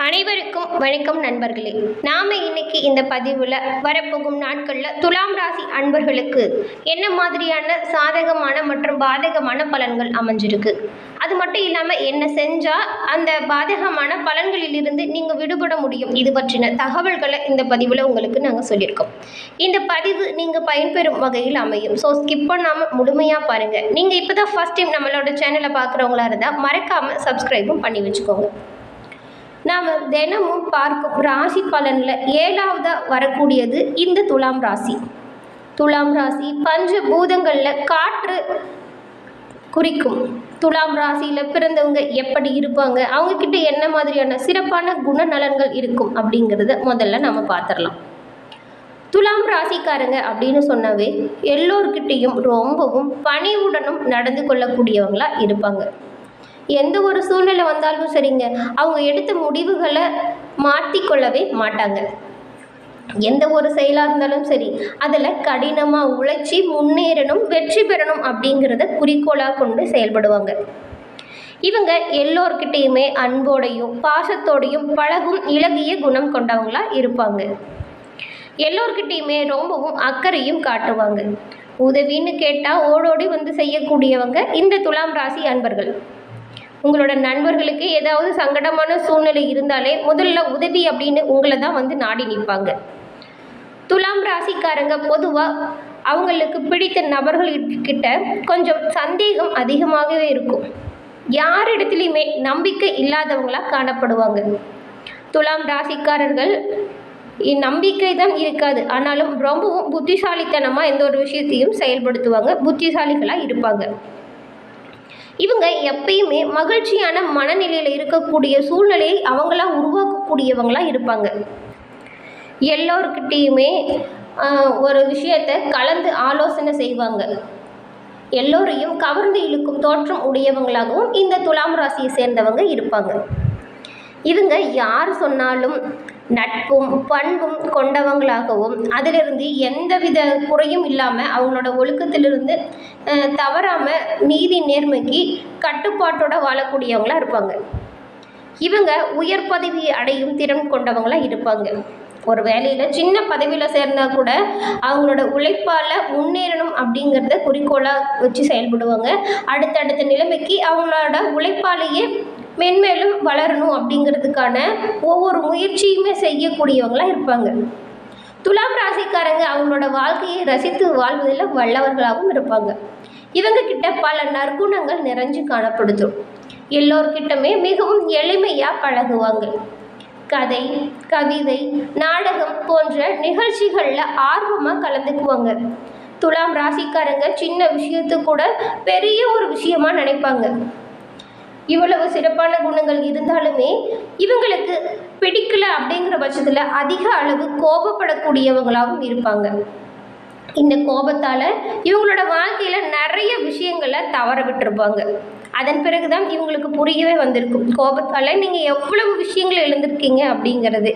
அனைவருக்கும் வணக்கம் நண்பர்களே. நாம இன்னைக்கு இந்த பதிவில் வரப்போகும் நாட்களில் துலாம் ராசி அன்பர்களுக்கு என்ன மாதிரியான சாதகமான மற்றும் பாதகமான பலன்கள் அமைஞ்சிருக்கு? அது மட்டும் இல்லாமல் என்ன செஞ்சால் அந்த பாதகமான பலன்களிலிருந்து நீங்கள் விடுபட முடியும்? இது பற்றின தகவல்களை இந்த பதிவில் உங்களுக்கு நாங்கள் சொல்லியிருக்கோம். இந்த பதிவு நீங்கள் பயன்பெறும் வகையில் அமையும். ஸோ ஸ்கிப் பண்ணாமல் முழுமையாக பாருங்கள் நீங்கள் இப்போ தான் ஃபஸ்ட் டைம் நம்மளோட சேனலை பார்க்குறவங்களா இருந்தால் மறக்காமல் சப்ஸ்கிரைபும் பண்ணி வச்சுக்கோங்க. நாம் தினமும் பார்க்கும் ராசி பலனில் ஏழாவதாக வரக்கூடியது இந்த துலாம் ராசி. துலாம் ராசி பஞ்ச பூதங்களில் காற்று குறிக்கும். துலாம் ராசியில் பிறந்தவங்க எப்படி இருப்பாங்க? அவங்கக்கிட்ட என்ன மாதிரியான சிறப்பான குணநலன்கள் இருக்கும் அப்படிங்கிறத முதல்ல நம்ம பார்த்துடலாம். துலாம் ராசிக்காரங்க அப்படின்னு சொன்னாவே எல்லோர்கிட்டேயும் ரொம்பவும் பணிவுடனும் நடந்து கொள்ளக்கூடியவங்களாக இருப்பாங்க. எந்த ஒரு சூழ்நிலை வந்தாலும் சரிங்க. அவங்க எடுத்த முடிவுகளை மாற்றிக்கொள்ளவே மாட்டாங்க. எந்த ஒரு செயலாக இருந்தாலும் சரி அதில் கடினமாக உழைச்சி முன்னேறணும் வெற்றி பெறணும் அப்படிங்கிறத குறிக்கோளாக கொண்டு செயல்படுவாங்க. இவங்க எல்லோர்கிட்டேயுமே அன்போடையும் பாசத்தோடையும் பழகும் இலகிய குணம் கொண்டவங்களாக இருப்பாங்க. எல்லோர்கிட்டேயுமே ரொம்பவும் அக்கறையும் காட்டுவாங்க. உதவின்னு கேட்டால் ஓடோடி வந்து செய்யக்கூடியவங்க இந்த துலாம் ராசி அன்பர்கள். உங்களோட நண்பர்களுக்கு ஏதாவது சங்கடமான சூழ்நிலை இருந்தாலே முதல்ல உதவி அப்படின்னு உங்களை தான் வந்து நாடி நிற்பாங்க. துலாம் ராசிக்காரங்க பொதுவாக அவங்களுக்கு பிடித்த நபர்கள்கிட்ட கொஞ்சம் சந்தேகம் அதிகமாகவே இருக்கும். யார் இடத்துலையுமே நம்பிக்கை இல்லாதவங்களாக காணப்படுவாங்க. துலாம் ராசிக்காரர்கள் நம்பிக்கை தான் இருக்காது. ஆனாலும் ரொம்பவும் புத்திசாலித்தனமாக எந்த ஒரு விஷயத்தையும் செயல்படுத்துவாங்க. புத்திசாலிகளாக இருப்பாங்க. இவங்க எப்பயுமே மகிழ்ச்சியான மனநிலையில் இருக்கக்கூடிய சூழ்நிலையை அவங்களா உருவாக்கக்கூடியவங்களாக இருப்பாங்க. எல்லோருக்கிட்டேயுமே ஒரு விஷயத்தை கலந்து ஆலோசனை செய்வாங்க. எல்லோரையும் கவர்ந்து இழுக்கும் தோற்றம் உடையவங்களாகவும் இந்த துலாம் ராசியை சேர்ந்தவங்க இருப்பாங்க. இவங்க யார் சொன்னாலும் நட்பும் பண்பும் கொண்டவங்களாகவும் அதிலிருந்து எந்தவித குறையும் இல்லாமல் அவங்களோட ஒழுக்கத்திலிருந்து தவறாமல் நீதி நேர்மைக்கு கட்டுப்பாட்டோட வாழக்கூடியவங்களாக இருப்பாங்க. இவங்க உயர் பதவி அடையும் திறன் கொண்டவங்களாக இருப்பாங்க. ஒரு வேலையில் சின்ன பதவியில் சேர்ந்தால் கூட அவங்களோட உழைப்பால் முன்னேறணும் அப்படிங்கிறத குறிக்கோளாக வச்சு செயல்படுவாங்க. அடுத்தடுத்த நிலைமைக்கு அவங்களோட உழைப்பாலேயே மென்மேலும் வளரணும் அப்படிங்கிறதுக்கான ஒவ்வொரு முயற்சியுமே செய்யக்கூடியவங்களாக இருப்பாங்க. துலாம் ராசிக்காரங்க அவங்களோட வாழ்க்கையை ரசித்து வாழ்வதில் வல்லவர்களாகவும் இருப்பாங்க. இவங்க கிட்ட பல நற்குணங்கள் நிறைஞ்சு காணப்படுத்தும். எல்லோர்கிட்டமே மிகவும் எளிமையாக பழகுவாங்க. கதை கவிதை நாடகம் போன்ற நிகழ்ச்சிகளில் ஆர்வமாக கலந்துக்குவாங்க. துலாம் ராசிக்காரங்க சின்ன விஷயத்து கூட பெரிய ஒரு விஷயமா நினைப்பாங்க. இவ்வளவு சிறப்பான குணங்கள் இருந்தாலுமே இவங்களுக்கு பிடிக்கல அப்படிங்கிற பட்சத்தில் அதிக அளவு கோபப்படக்கூடியவங்களாகவும் இருப்பாங்க. இந்த கோபத்தால் இவங்களோட வாழ்க்கையில் நிறைய விஷயங்களை தவற விட்டுருப்பாங்க. அதன் பிறகு தான் இவங்களுக்கு புரியவே வந்திருக்கும். கோபத்தால் நீங்கள் எவ்வளவு விஷயங்களை எழுந்திருக்கீங்க அப்படிங்கிறது.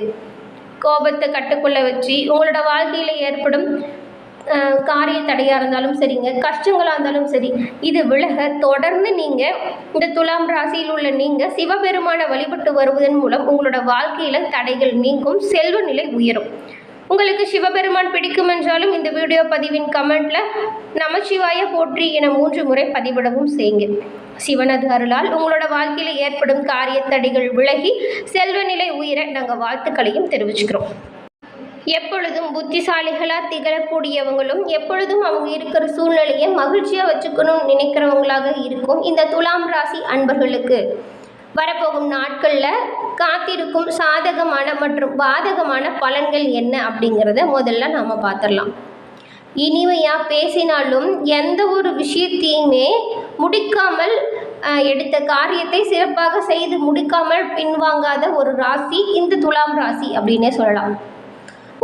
கோபத்தை கட்டுக்குள்ளே வச்சு உங்களோட வாழ்க்கையில் ஏற்படும் காரிய தடையாக இருந்தாலும் சரிங்க கஷ்டங்களாக இருந்தாலும் சரி இது விலக தொடர்ந்து நீங்கள் இந்த துலாம் ராசியில் உள்ள நீங்கள் சிவபெருமானை வழிபட்டு வருவதன் மூலம் உங்களோட வாழ்க்கையில் தடைகள் நீங்கும் செல்வ நிலை உயரும். உங்களுக்கு சிவபெருமான் பிடிக்கும் என்றாலும் இந்த வீடியோ பதிவின் கமெண்ட்டில் நமச்சிவாய போற்றி என மூன்று முறை பதிவிடவும் செய்யுங்க. சிவனது அருளால் உங்களோட வாழ்க்கையில் ஏற்படும் காரிய தடைகள் விலகி செல்வ நிலை உயிர நாங்கள் வாழ்த்துக்களையும் தெரிவிச்சுக்கிறோம். எப்பொழுதும் புத்திசாலிகளாக திகழக்கூடியவங்களும் எப்பொழுதும் அவங்க இருக்கிற சூழ்நிலையை மகிழ்ச்சியாக வச்சுக்கணும்னு நினைக்கிறவங்களாக இருக்கும் இந்த துலாம் ராசி அன்பர்களுக்கு. வரப்போகும் நாட்களில் காத்திருக்கும் சாதகமான மற்றும் பாதகமான பலன்கள் என்ன அப்படிங்கிறத முதல்ல நாம் பார்த்துடலாம். இனிமையாக பேசினாலும் எந்த ஒரு விஷயத்தையுமே முடிக்காமல் எடுத்த காரியத்தை சிறப்பாக செய்து முடிக்காமல் பின்வாங்காத ஒரு ராசி இந்த துலாம் ராசி அப்படின்னே சொல்லலாம்.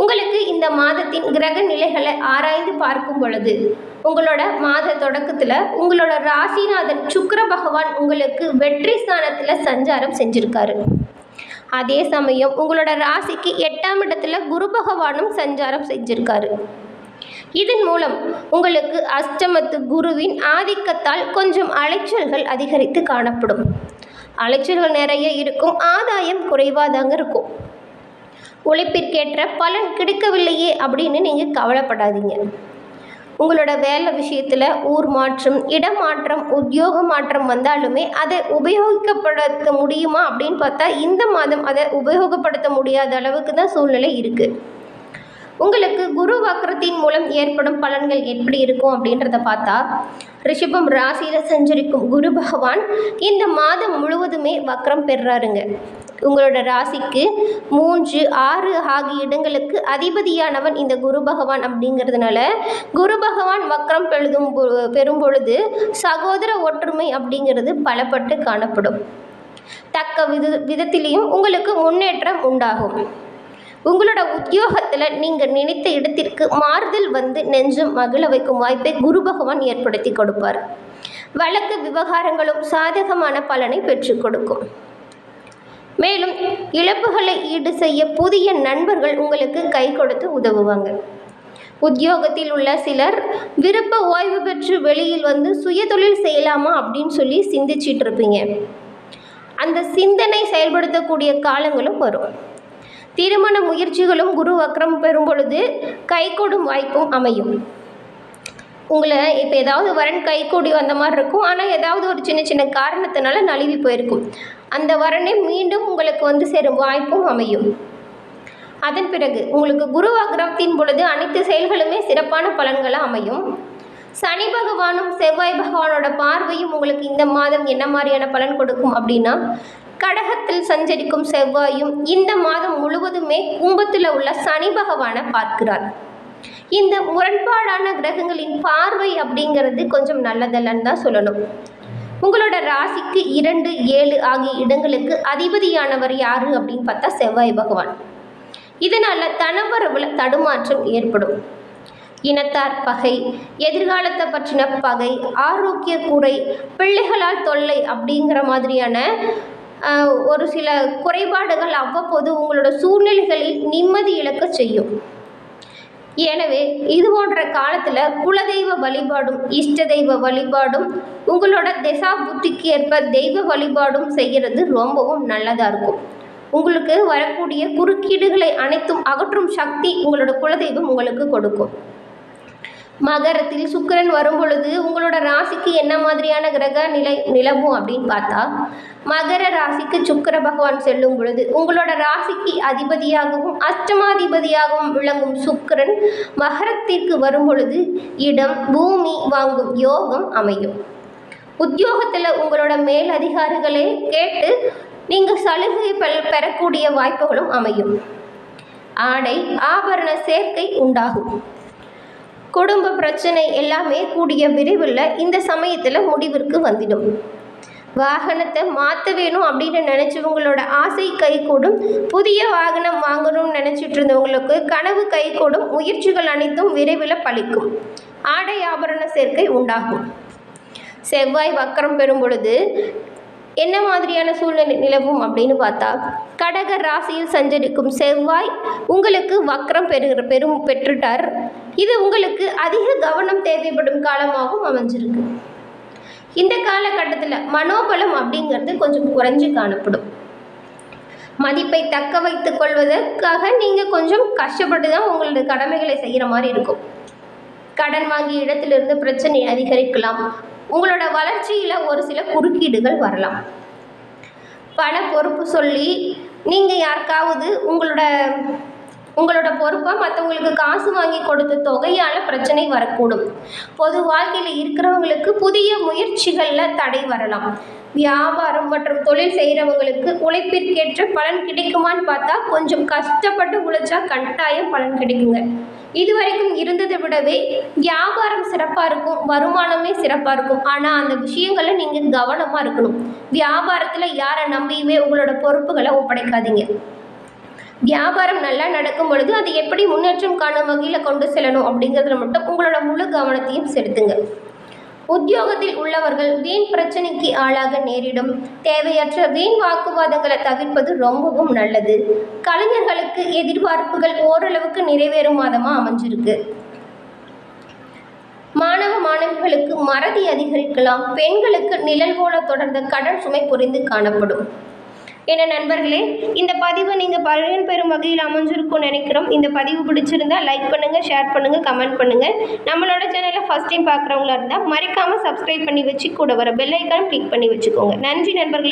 உங்களுக்கு இந்த மாதத்தின் கிரக நிலைகளை ஆராய்ந்து பார்க்கும் பொழுது உங்களோட மாத தொடக்கத்தில் உங்களோட ராசிநாதன் சுக்கர பகவான் உங்களுக்கு வெற்றி ஸ்தானத்தில் சஞ்சாரம் செஞ்சுருக்காரு. அதே சமயம் உங்களோட ராசிக்கு எட்டாம் இடத்துல குரு பகவானும் சஞ்சாரம் செஞ்சுருக்காரு. இதன் மூலம் உங்களுக்கு அஷ்டமத்து குருவின் ஆதிக்கத்தால் கொஞ்சம் அலைச்சல்கள் அதிகரித்து காணப்படும். அலைச்சல்கள் நிறைய இருக்கும் ஆதாயம் குறைவாதாங்க இருக்கும். உழைப்பிற்கேற்ற பலன் கிடைக்கவில்லையே அப்படின்னு நீங்கள் கவலைப்படாதீங்க. உங்களோட வேலை விஷயத்தில் ஊர் மாற்றம் இடமாற்றம் உத்தியோக மாற்றம் வந்தாலுமே அதை உபயோகிக்கப்படுத்த முடியுமா அப்படின்னு பார்த்தா இந்த மாதம் அதை உபயோகப்படுத்த முடியாத அளவுக்கு தான் சூழ்நிலை இருக்குது உங்களுக்கு குரு வக்கரத்தின் மூலம் ஏற்படும் பலன்கள் எப்படி இருக்கும் அப்படின்றத பார்த்தா ரிஷபம் ராசியில் சஞ்சரிக்கும் குரு பகவான் இந்த மாதம் முழுவதுமே வக்கரம் பெறுறாருங்க உங்களோட ராசிக்கு மூன்று ஆறு ஆகிய இடங்களுக்கு அதிபதியானவன் இந்த குரு பகவான் அப்படிங்கிறதுனால குரு பகவான் வக்கரம் பெழுதும் பெறும் பொழுது சகோதர ஒற்றுமை அப்படிங்கிறது பலப்பட்டு காணப்படும். தக்க வித விதத்திலையும் உங்களுக்கு முன்னேற்றம் உண்டாகும். உங்களோட உத்தியோகத்தில் நீங்கள் நினைத்த இடத்திற்கு மாறுதல் வந்து நெஞ்சும் மகிழ வைக்கும் வாய்ப்பை குரு பகவான் ஏற்படுத்தி கொடுப்பார். வழக்கு விவகாரங்களும் சாதகமான பலனை பெற்றுக் கொடுக்கும். மேலும் இழப்புகளை ஈடு செய்ய புதிய நண்பர்கள் உங்களுக்கு கை கொடுத்து உதவுவாங்க. உத்தியோகத்தில் உள்ள சிலர் விருப்ப ஓய்வு பெற்று வெளியில் வந்து சுயதொழில் செய்யலாமா அப்படின்னு சொல்லி சிந்திச்சிட்டு இருப்பீங்க. அந்த சிந்தனை செயல்படுத்தக்கூடிய காலங்களும் வரும். திருமண முயற்சிகளும் குரு வக்ரம் பெறும் பொழுது கைகூடும் வாய்ப்பும் அமையும். உங்களை இப்போ ஏதாவது வரன் கைகூடி வந்த மாதிரி இருக்கும். ஆனால் ஏதாவது ஒரு சின்ன சின்ன காரணத்தினால நழுவி போயிருக்கும். அந்த வரனே மீண்டும் உங்களுக்கு வந்து சேரும் வாய்ப்பும் அமையும். அதன் பிறகு உங்களுக்கு குரு வக்ரத்தின் பொழுது அனைத்து செயல்களுமே சிறப்பான பலன்களாக அமையும். சனி பகவானும் செவ்வாய் பகவானோட பார்வையும் உங்களுக்கு இந்த மாதம் என்ன மாதிரியான பலன் கொடுக்கும் அப்படின்னா கடகத்தில் சஞ்சரிக்கும் செவ்வாயும் இந்த மாதம் முழுவதுமே கும்பத்தில் உள்ள சனி பகவானை பார்க்கிறார். இந்த முரண்பாடான கிரகங்களின் பார்வை அப்படிங்கிறது கொஞ்சம் நல்லதல்லன்னு தான் சொல்லணும். உங்களோட ராசிக்கு இரண்டு ஏழு ஆகிய இடங்களுக்கு அதிபதியானவர் யாரு அப்படின்னு பார்த்தா செவ்வாய் பகவான். இதனால் தனவரவுல தடுமாற்றம் ஏற்படும். இனத்தார் பகை எதிர்காலத்தை பற்றின பகை ஆரோக்கிய குறை பிள்ளைகளால் தொல்லை அப்படிங்கிற மாதிரியான ஒரு சில குறைபாடுகள் அவ்வப்போது உங்களோட சூழ்நிலைகளில் நிம்மதி இழக்க செய்யும். எனவே இது போன்ற காலத்தில் குலதெய்வ வழிபாடும் இஷ்ட தெய்வ வழிபாடும் உங்களோட திசா புத்திக்கு ஏற்ப தெய்வ வழிபாடும் செய்கிறது ரொம்பவும் நல்லதாக இருக்கும். உங்களுக்கு வரக்கூடிய குறுக்கீடுகளை அனைத்தும் அகற்றும் சக்தி உங்களோட குலதெய்வம் உங்களுக்கு கொடுக்கும். மகரத்தில் சுக்கரன் வரும்பொழுது உங்களோட ராசிக்கு என்ன மாதிரியான கிரக நிலை நிலவும் அப்படின்னு பார்த்தா மகர ராசிக்கு சுக்கர பகவான் செல்லும் பொழுது உங்களோட ராசிக்கு அதிபதியாகவும் அஷ்டமாதிபதியாகவும் விளங்கும் சுக்கரன் மகரத்திற்கு வரும் பொழுது இடம் பூமி வாங்கும் யோகம் அமையும். உத்தியோகத்தில் உங்களோட மேல் அதிகாரிகளே கேட்டு நீங்கள் சலுகை பெறக்கூடிய வாய்ப்புகளும் அமையும். ஆடை ஆபரண சேர்க்கை உண்டாகும். குடும்ப பிரச்சனை எல்லாமே கூடிய விரைவில் இந்த சமயத்தில் முடிவிற்கு வந்துடும். வாகனத்தை மாற்ற வேணும் அப்படின்னு நினச்சவங்களோட ஆசை கைகூடும். புதிய வாகனம் வாங்கணும்னு நினச்சிட்டு இருந்தவங்களுக்கு கனவு கைகூடும். முயற்சிகள் அனைத்தும் விரைவில் பழிக்கும் ஆடை ஆபரண சேர்க்கை உண்டாகும். செவ்வாய் வக்கரம் பெறும் பொழுது என்ன மாதிரியான சூழ்நிலை நிலவும் அப்படின்னு பார்த்தா கடக ராசியில் சஞ்சரிக்கும் செவ்வாய் உங்களுக்கு வக்ரம் பெறுகிற பெரும் பெற்றுட்டார். இது உங்களுக்கு அதிக கவனம் தேவைப்படும் காலமாகவும் அமைஞ்சிருக்கு. இந்த காலகட்டத்தில் மனோபலம் அப்படிங்கிறது கொஞ்சம் குறைஞ்சு காணப்படும். மதிப்பை தக்க வைத்துக் கொள்வதற்காக நீங்கள் கொஞ்சம் கஷ்டப்பட்டு தான் உங்களோட கடமைகளை செய்கிற மாதிரி இருக்கும். கடன் வாங்கிய இடத்திலிருந்து பிரச்சனை அதிகரிக்கலாம். உங்களோட வளர்ச்சியில் ஒரு சில குறுக்கீடுகள் வரலாம். பண பொறுப்பு சொல்லி நீங்கள் யாருக்காவது உங்களோட உங்களோட பொறுப்பை மற்றவங்களுக்கு காசு வாங்கி கொடுத்த தொகையால் பிரச்சனை வரக்கூடும். பொது வாழ்க்கையில் இருக்கிறவங்களுக்கு புதிய முயற்சிகளில் தடை வரலாம். வியாபாரம் மற்றும் தொழில் செய்கிறவங்களுக்கு உழைப்பிற்கேற்ற பலன் கிடைக்குமான்னு பார்த்தா கொஞ்சம் கஷ்டப்பட்டு உழைச்சா கட்டாயம் பலன் கிடைக்குங்க. இதுவரைக்கும் இருந்ததை விடவே வியாபாரம் சிறப்பாக இருக்கும் வருமானமே சிறப்பாக இருக்கும். ஆனால் அந்த விஷயங்களை நீங்கள் கவனமாக இருக்கணும். வியாபாரத்தில் யாரை நம்பியுமே உங்களோட பொறுப்புகளை ஒப்படைக்காதீங்க. வியாபாரம் நல்லா நடக்கும் பொழுது அது எப்படி முன்னேற்றம் காணும் வகையில் கொண்டு செல்லணும் அப்படிங்கிறதுல மட்டும் உங்களோட முழு கவனத்தையும் செலுத்துங்க. உத்தியோகத்தில் உள்ளவர்கள் வீண் பிரச்சனைக்கு ஆளாக நேரிடும். தேவையற்ற வீண் வாக்குவாதங்களை தவிர்ப்பது ரொம்பவும் நல்லது. கலைஞர்களுக்கு எதிர்பார்ப்புகள் ஓரளவுக்கு நிறைவேறும் மாதமாக அமைஞ்சிருக்கு. மாணவ மாணவிகளுக்கு மறதி அதிகரிக்கலாம். பெண்களுக்கு நிழல் போல தொடர்ந்த கடன் சுமை குறைந்து காணப்படும். என்ன நண்பர்களே இந்த பதிவு நீங்கள் பலன் பெறும் வகையில் அமைஞ்சிருக்கும்னு நினைக்கிறோம். இந்த பதிவு பிடிச்சிருந்தா லைக் பண்ணுங்கள் ஷேர் பண்ணுங்கள் கமெண்ட் பண்ணுங்கள் நம்மளோட சேனலை ஃபஸ்ட் டைம் பார்க்குறவங்களா இருந்தால் மறக்காமல் சப்ஸ்கிரைப் பண்ணி வச்சு கூட வர பெல்லைக்கான் கிளிக் பண்ணி வச்சுக்கோங்க. நன்றி நண்பர்களே.